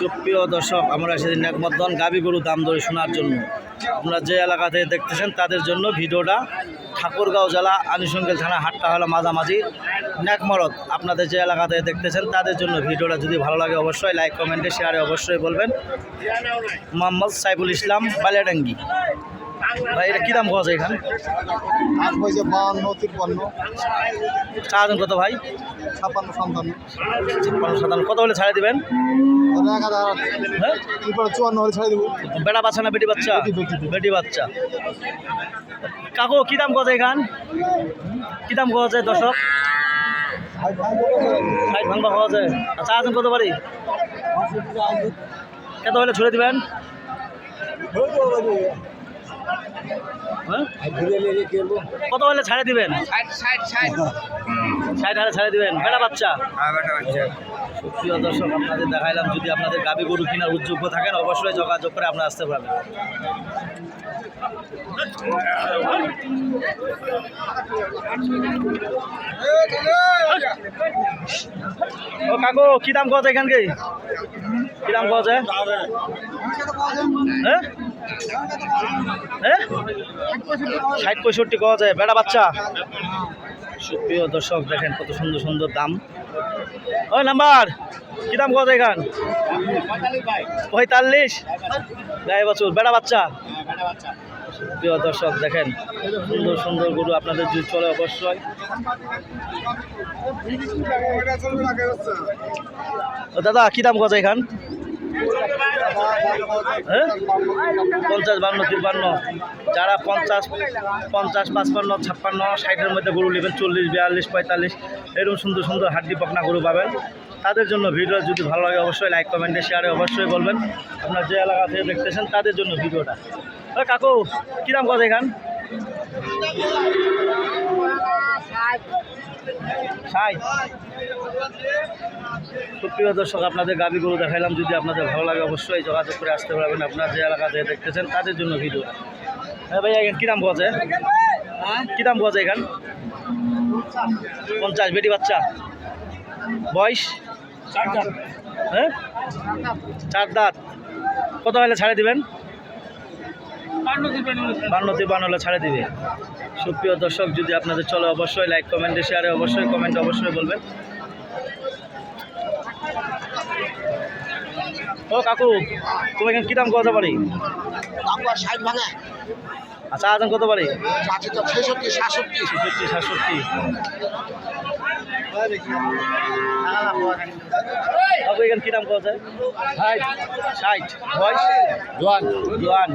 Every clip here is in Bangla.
সুপ্রিয় দর্শক, আমরা সেদিন একমতন গাবি গরু দাম দরে শোনার জন্য। আপনারা যে এলাকা থেকে দেখতেছেন, তাদের জন্য ভিডিওটা ঠাকুরগাঁও জেলা আনুষঙ্গিক থানা হাটটা হলো মাঝামাঝি নেকমরত আপনাদের যে এলাকা থেকে দেখতেছেন, তাদের জন্য ভিডিওটা যদি ভালো লাগে অবশ্যই লাইক, কমেন্টে শেয়ারে অবশ্যই বলবেন। মোহাম্মদ সাইফুল ইসলাম, বালিয়াডাঙ্গি। ভাই এটা কী দাম পাওয়া যায় এখানে? আজ হয়েছে বাহান্ন তিপ্পান্ন। চারজন কত ভাই? ছাপ্পান্ন সন্তান্ন ছাপ্পান্ন সাতান্ন। কত হলে ছাড়ে দিবেন? এক হাজার হ্যাঁ? চুয়ান্ন হলে ছেড়ে দেবো। বেটা বাচ্চা না বেটি বাচ্চা? বেটি, বাচ্চা। কাকু কি দাম কথা এখান? কি দাম কথা যায় দর্শক? ষাট ভাঙবা খাওয়া যায়? আচ্ছা আছেন কত বাড়ি? কত হলে ছুড়ে দিবেন? কত হলে ছাড়ে দিবেন? ষাট হারে ছাড়ে দিবেন। বেটা বাচ্চা। প্রিয় দর্শক আপনাদের দেখাইলাম যদি আপনাদের গাবি গরু কেনার উদ্যোগ্য থাকেন অবশ্যই যোগাযোগ করে আপনারা আসতে পারবেন ও কাকু কি দাম কত এখানকে? কি দাম কত? হ্যাঁ? হ্যাঁ ষাট পঁয়ষট্টি কত যায়। বেড়া বাচ্চা। সুপ্রিয় দর্শক, দেখেন কত সুন্দর সুন্দর দাম। ওই নাম্বার, কি দাম কত এখান? পঁয়তাল্লিশ। গায়ে বছর, বেড়া বাচ্চা। প্রিয় দর্শক, দেখেন সুন্দর সুন্দর গরু আপনাদের যদি চলে অবশ্যই। ও দাদা, কি দাম কত এখান? হ্যাঁ? পঞ্চাশ বান্ন, তিপ্পান্ন। যারা পঞ্চাশ পঞ্চাশ, পাঁচপান্ন, ছাপ্পান্ন, ষাটের মধ্যে গরু নেবেন, চল্লিশ, বিয়াল্লিশ, পঁয়তাল্লিশ, এরকম সুন্দর সুন্দর হাড্ডি পকনা গরু পাবেন। তাদের জন্য ভিডিও যদি ভালো লাগে, অবশ্যই লাইক, কমেন্টে, শেয়ারে অবশ্যই বলবেন। আপনার যে এলাকা থেকে দেখতেছেন, তাদের জন্য ভিডিওটা। কাকু, কী কথা এখান? ষাট। সুপ্রিয় দর্শক, আপনাদের গাবি গরু দেখাইলাম। যদি আপনাদের ভালো লাগে, অবশ্যই যোগাযোগ করে আসতে পারবেন। আপনার যে এলাকা থেকে দেখতেছেন, তাদের জন্য ভিডিও। হ্যাঁ ভাই, এখানে কী দাম পাওয়া যায়? কী দাম পাওয়া যায় এখান? পঞ্চাশ, বেটি বাচ্চা। বয়স? হ্যাঁ? চার দাঁত। কত হলে ছাড়ে দিবেন? বান্ন তিপ্পান্ন হলে ছাড়ে দিবে। সুপ্রিয় দর্শক, যদি আপনাদের চলে, অবশ্যই লাইক কমেন্টে শেয়ারে অবশ্যই কমেন্ট অবশ্যই বলবেন। ও কাকু তুমি এখানে কী দাম কত পারি আমরা ষাট ভাঙা। আচ্ছা আজন কত পারি পাঁচে তো ছেষট্টি সাতষট্টি। ছেষট্টি সাতষট্টি। এখানে কী দাম কত যায় ষাট। বয়স জোয়ান। জোয়ান।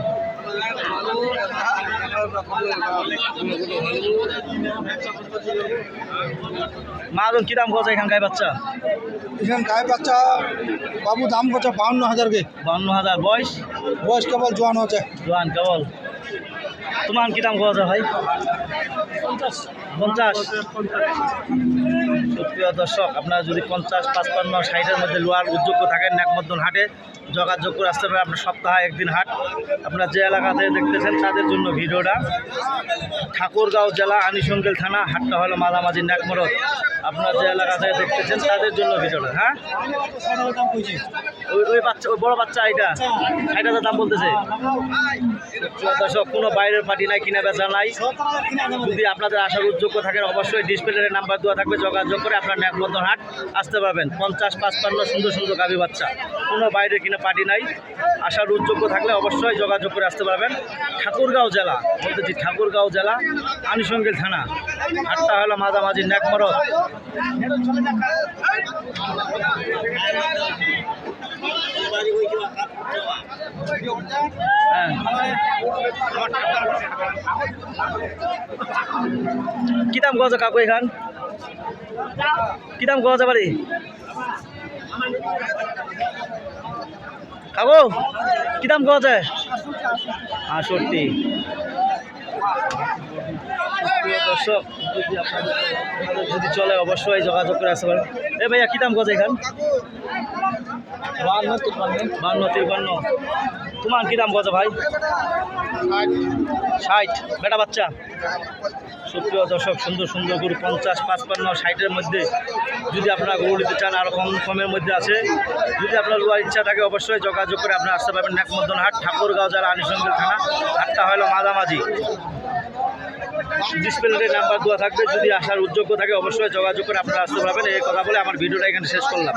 মাজন কী দাম কত এখানকার বাচ্চা? এখানে গায়ে বাচ্চা বাবু দাম করছে বাউন্ন হাজারকে বান্ন হাজার। বয়স? বয়স কেবল জোয়ান হচ্ছে জোয়ান কেবল। তোমার কি দাম কত ভাই? পঞ্চাশ। পঞ্চাশ। সুপ্রিয় দর্শক, আপনারা যদি পঞ্চাশ, পাঁচপান্ন, ষাটের মধ্যে লোয়ার উদ্যোগ্য থাকেন একমদ্দন হাটে, যোগাযোগ করে আসতে পারেন আপনার সপ্তাহে একদিন হাট। আপনারা যে এলাকা থেকে দেখতেছেন তাদের জন্য ভিডিওটা। ঠাকুরগাঁও জেলা আনিসঙ্গেল থানা, হাটটা হলো মাঝামাঝি নাকমরদ আপনারা যে এলাকা থেকে দেখতেছেন তাদের জন্য ভিডিওটা হ্যাঁ? ওই ওই বাচ্চা, ওই বড়ো বাচ্চা এটা হাজার দাম বলতেছে। দর্শক, কোনো বাইরের পার্টি নাই, কিনা বেচা নাই। যদি আপনাদের আসার উদ্যোগ্য থাকেন, অবশ্যই ডিসপ্লে নাম্বার দেওয়া থাকবে, যোগাযোগ করে আপনার ন্যাকমদন হাট আসতে পারবেন। পঞ্চাশ, পাঁচপান্ন সুন্দর সুন্দর গাভী বাচ্চা। কোনো বাইরে কিনা পার্টি নাই। আসার উদ্যোগ্য থাকলে অবশ্যই যোগাযোগ করে আসতে পারবেন। ঠাকুরগাঁও জেলা, বলতেছি ঠাকুরগাঁও জেলা আনুষঙ্গিক থানা। হাটটা হলো মাঝামাঝি ন্যাকমরদ হ্যাঁ। কি দাম গজা কাকু এখান? কি দাম কমাতে পারি কাকু কি দাম কমাতে আটষট্টি প্রিয় দর্শক যদি আপনাদের আপনাদের যদি চলে অবশ্যই যোগাযোগ করে আসতে পারেন। এ ভাইয়া কি দাম গজা এখান? বান্ন তিরপান্ন তোমার কি দাম কত ভাই? ষাট। বেটা বাচ্চা? সুপ্রিয় দর্শক সুন্দর সুন্দর গরু পঞ্চাশ পাঁচপান্ন ষাটের মধ্যে যদি আপনারা গরু নিতে চান আরও কম কমের মধ্যে আছে। যদি আপনার লোয়ার ইচ্ছা থাকে অবশ্যই যোগাযোগ করে আপনারা আসতে পারবেন। নাকমদ্দন হাট ঠাকুরগাঁও যারা আনিসঙ্গের থানা। হাটটা হলো মাঝামাঝি। ডিসপ্লেতে নাম্বার দেওয়া থাকবে। যদি আসার উদ্যোগ থাকে, অবশ্যই যোগাযোগ করে আপনারা আসতে পারবেন। এই কথা বলে আমার ভিডিওটা এখানে শেষ করলাম।